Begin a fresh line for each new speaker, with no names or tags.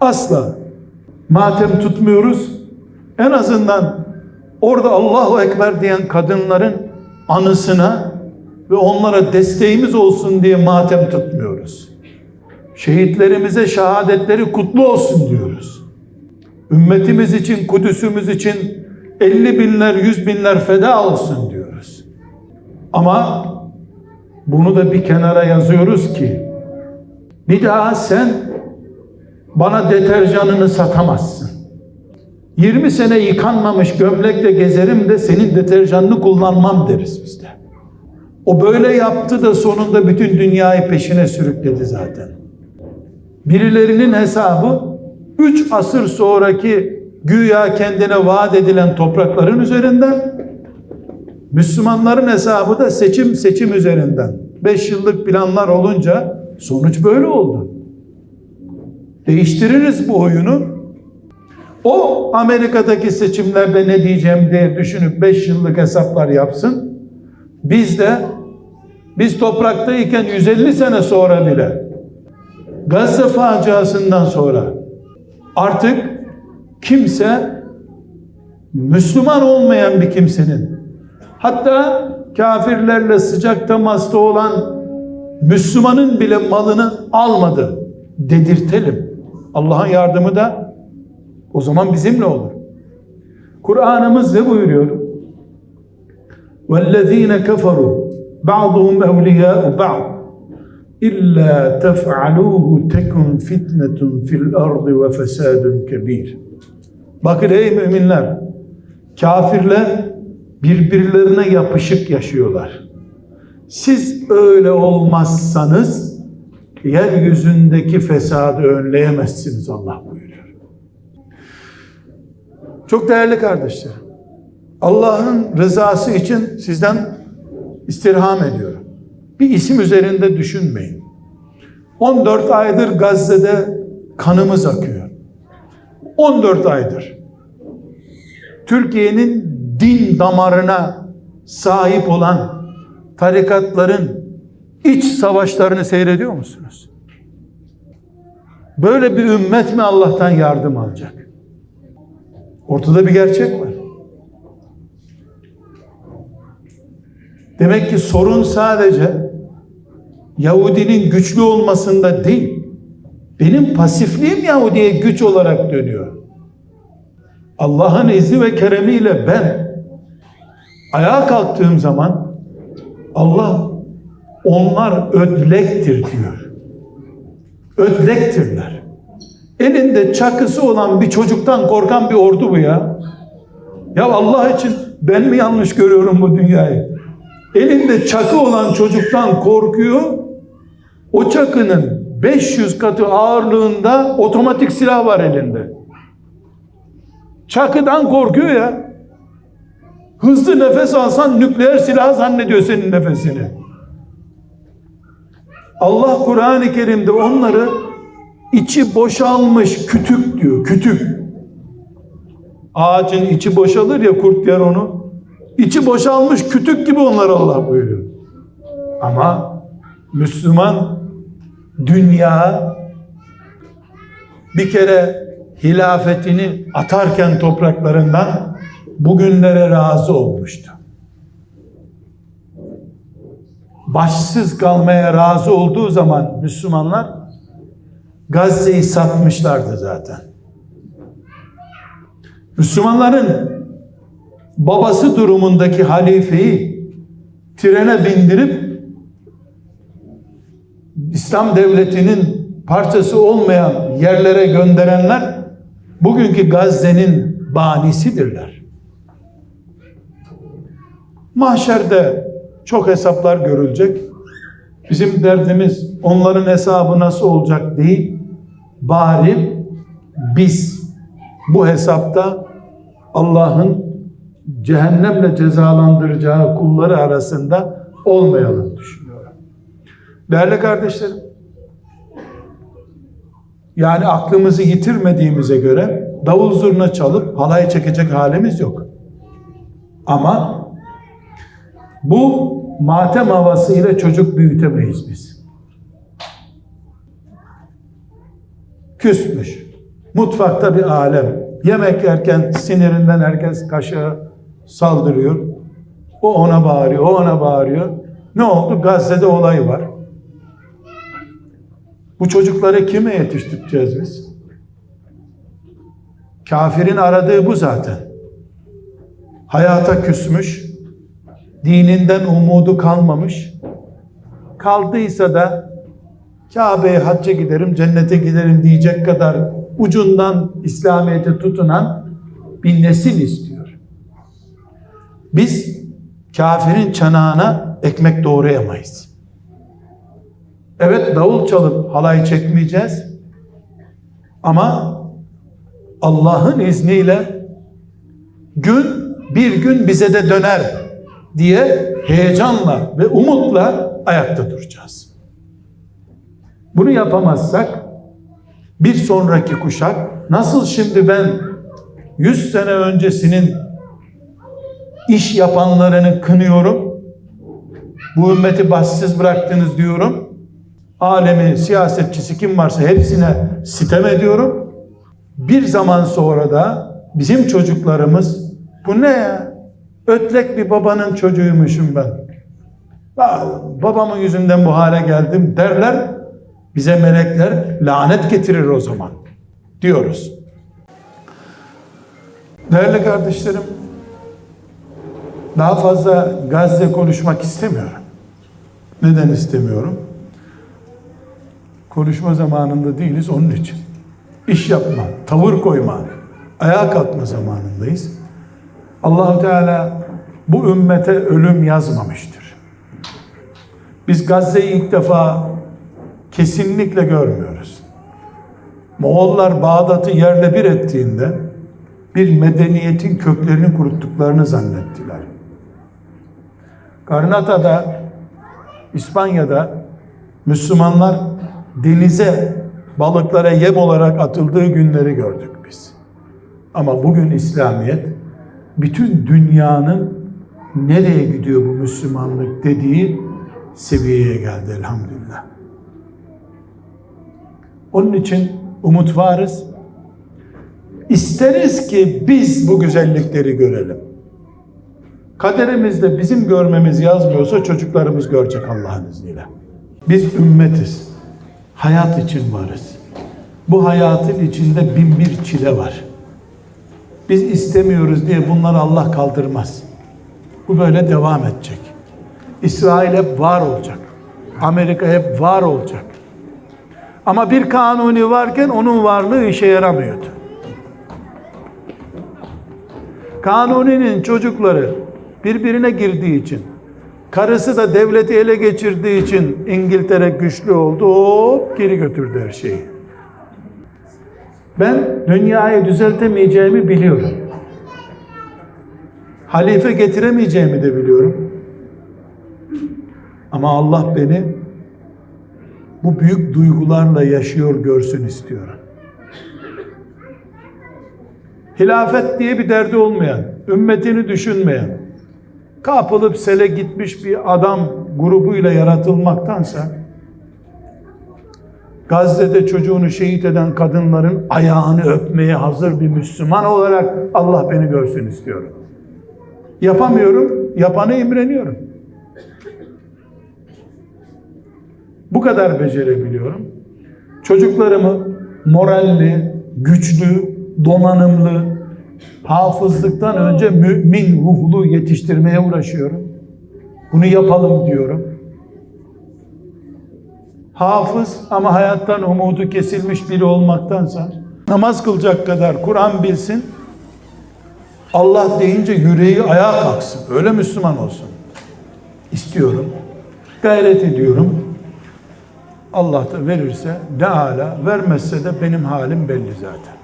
asla matem tutmuyoruz. En azından orada Allahu Ekber diyen kadınların anısına ve onlara desteğimiz olsun diye matem tutmuyoruz. Şehitlerimize şehadetleri kutlu olsun diyoruz. Ümmetimiz için, Kudüs'ümüz için 50 binler, 100 binler feda olsun diyoruz. Ama bunu da bir kenara yazıyoruz ki bir daha sen bana deterjanını satamazsın. 20 sene yıkanmamış gömlekle gezerim de senin deterjanını kullanmam deriz biz de. O böyle yaptı da sonunda bütün dünyayı peşine sürükledi zaten. Birilerinin hesabı 3 asır sonraki güya kendine vaat edilen toprakların üzerinden Müslümanların hesabı da seçim seçim üzerinden. 5 yıllık planlar olunca sonuç böyle oldu. Değiştiririz bu oyunu. O Amerika'daki seçimlerde ne diyeceğim diye düşünüp 5 yıllık hesaplar yapsın. Biz de biz topraktayken 150 sene sonra bile Gazze faciasından sonra artık kimse Müslüman olmayan bir kimsenin hatta kafirlerle sıcak temasta olan Müslümanın bile malını almadı dedirtelim. Allah'ın yardımı da o zaman bizimle olur. Kur'an'ımız ne buyuruyor? وَالَّذ۪ينَ كَفَرُوا بَعْضُهُمْ اَوْلِيَاءُ بَعْضٍ اِلَّا تَفْعَلُوهُ تَكُنْ فِتْنَةٌ فِي الْأَرْضِ وَفَسَادٌ كَب۪يرٌ Bakın ey müminler, kafirler birbirlerine yapışık yaşıyorlar. Siz öyle olmazsanız yeryüzündeki fesadı önleyemezsiniz Allah buyuruyor. Çok değerli kardeşler, Allah'ın rızası için sizden istirham ediyorum. Bir isim üzerinde düşünmeyin. 14 aydır Gazze'de kanımız akıyor. 14 aydır. Türkiye'nin din damarına sahip olan tarikatların iç savaşlarını seyrediyor musunuz? Böyle bir ümmet mi Allah'tan yardım alacak? Ortada bir gerçek var. Demek ki sorun sadece Yahudinin güçlü olmasında değil. Benim pasifliğim Yahudi'ye güç olarak dönüyor. Allah'ın izni ve keremiyle ben ayağa kalktığım zaman Allah onlar ödlektir diyor. Ödlektirler. Elinde çakısı olan bir çocuktan korkan bir ordu bu ya. Ya Allah için ben mi yanlış görüyorum bu dünyayı? Elinde çakı olan çocuktan korkuyor. O çakının 500 katı ağırlığında otomatik silah var elinde. Çakıdan korkuyor ya. Hızlı nefes alsan nükleer silah zannediyor senin nefesini. Allah Kur'an-ı Kerim'de onları içi boşalmış kütük diyor. Kütük. Ağacın içi boşalır ya kurt yer onu. İçi boşalmış kütük gibi onlar Allah buyuruyor. Ama Müslüman dünya bir kere hilafetini atarken topraklarından bugünlere razı olmuştu. Başsız kalmaya razı olduğu zaman Müslümanlar Gazze'yi satmışlardı zaten. Müslümanların babası durumundaki halifeyi trene bindirip İslam devletinin parçası olmayan yerlere gönderenler bugünkü Gazze'nin banisidirler. Mahşerde çok hesaplar görülecek. Bizim derdimiz onların hesabı nasıl olacak değil. Bari biz bu hesapta Allah'ın cehennemle cezalandıracağı kulları arasında olmayalım düşünüyorum. Değerli kardeşlerim, yani aklımızı yitirmediğimize göre davul zurna çalıp halay çekecek halimiz yok. Ama bu matem havasıyla çocuk büyütemeyiz biz. Küsmüş, Mutfakta bir alem. Yemek yerken sinirinden herkes kaşığı saldırıyor. O ona bağırıyor, o ona bağırıyor. Ne oldu? Gazze'de olay var. Bu çocukları kime yetiştireceğiz biz? Kafirin aradığı bu zaten. Hayata küsmüş, dininden umudu kalmamış, kaldıysa da Kabe'ye hacca giderim, cennete giderim diyecek kadar ucundan İslamiyet'e tutunan bir nesil istiyor. Biz kafirin çanağına ekmek doğrayamayız. Evet davul çalıp halay çekmeyeceğiz. Ama Allah'ın izniyle gün bir gün bize de döner diye heyecanla ve umutla ayakta duracağız. Bunu yapamazsak bir sonraki kuşak nasıl şimdi ben 100 sene öncesinin iş yapanlarını kınıyorum. Bu ümmeti bahtsız bıraktınız diyorum. Alemi, siyasetçisi kim varsa hepsine sitem ediyorum. Bir zaman sonra da bizim çocuklarımız bu ne ya? Ötlek bir babanın çocuğuymuşum ben. Babamın yüzünden bu hale geldim derler. Bize melekler lanet getirir o zaman diyoruz. Değerli kardeşlerim, daha fazla Gazze konuşmak istemiyorum. Neden istemiyorum? Konuşma zamanında değiliz onun için. İş yapma, tavır koyma, ayağa kalkma zamanındayız. Allahu Teala bu ümmete ölüm yazmamıştır. Biz Gazze'yi ilk defa kesinlikle görmüyoruz. Moğollar Bağdat'ı yerle bir ettiğinde bir medeniyetin köklerini kuruttuklarını zannettiler. Karnata'da, İspanya'da Müslümanlar denize balıklara yem olarak atıldığı günleri gördük biz. Ama bugün İslamiyet bütün dünyanın nereye gidiyor bu Müslümanlık dediği seviyeye geldi elhamdülillah. Onun için umut varız. İsteriz ki biz bu güzellikleri görelim. Kaderimizde bizim görmemiz yazmıyorsa çocuklarımız görecek Allah'ın izniyle. Biz ümmetiz. Hayat için varız. Bu hayatın içinde bin bir çile var. Biz istemiyoruz diye bunları Allah kaldırmaz. Bu böyle devam edecek. İsrail hep var olacak. Amerika hep var olacak. Ama bir kanuni varken onun varlığı işe yaramıyordu. Kanuni'nin çocukları birbirine girdiği için, karısı da devleti ele geçirdiği için İngiltere güçlü oldu, hop geri götürdü her şeyi. Ben dünyayı düzeltemeyeceğimi biliyorum. Halife getiremeyeceğimi de biliyorum. Ama Allah beni bu büyük duygularla yaşıyor görsün istiyorum. Hilafet diye bir derdi olmayan, ümmetini düşünmeyen, kapılıp sele gitmiş bir adam grubuyla yaratılmaktansa, Gazze'de çocuğunu şehit eden kadınların ayağını öpmeye hazır bir Müslüman olarak Allah beni görsün istiyorum. Yapamıyorum, yapanı imreniyorum. Bu kadar becerebiliyorum. Çocuklarımı moralli, güçlü, donanımlı, hafızlıktan önce mümin ruhlu yetiştirmeye uğraşıyorum. Bunu yapalım diyorum. Hafız ama hayattan umudu kesilmiş biri olmaktansa namaz kılacak kadar Kur'an bilsin. Allah deyince yüreği ayağa kalksın. Öyle Müslüman olsun. İstiyorum. Gayret ediyorum. Allah da verirse ne ala, vermezse de benim halim belli zaten.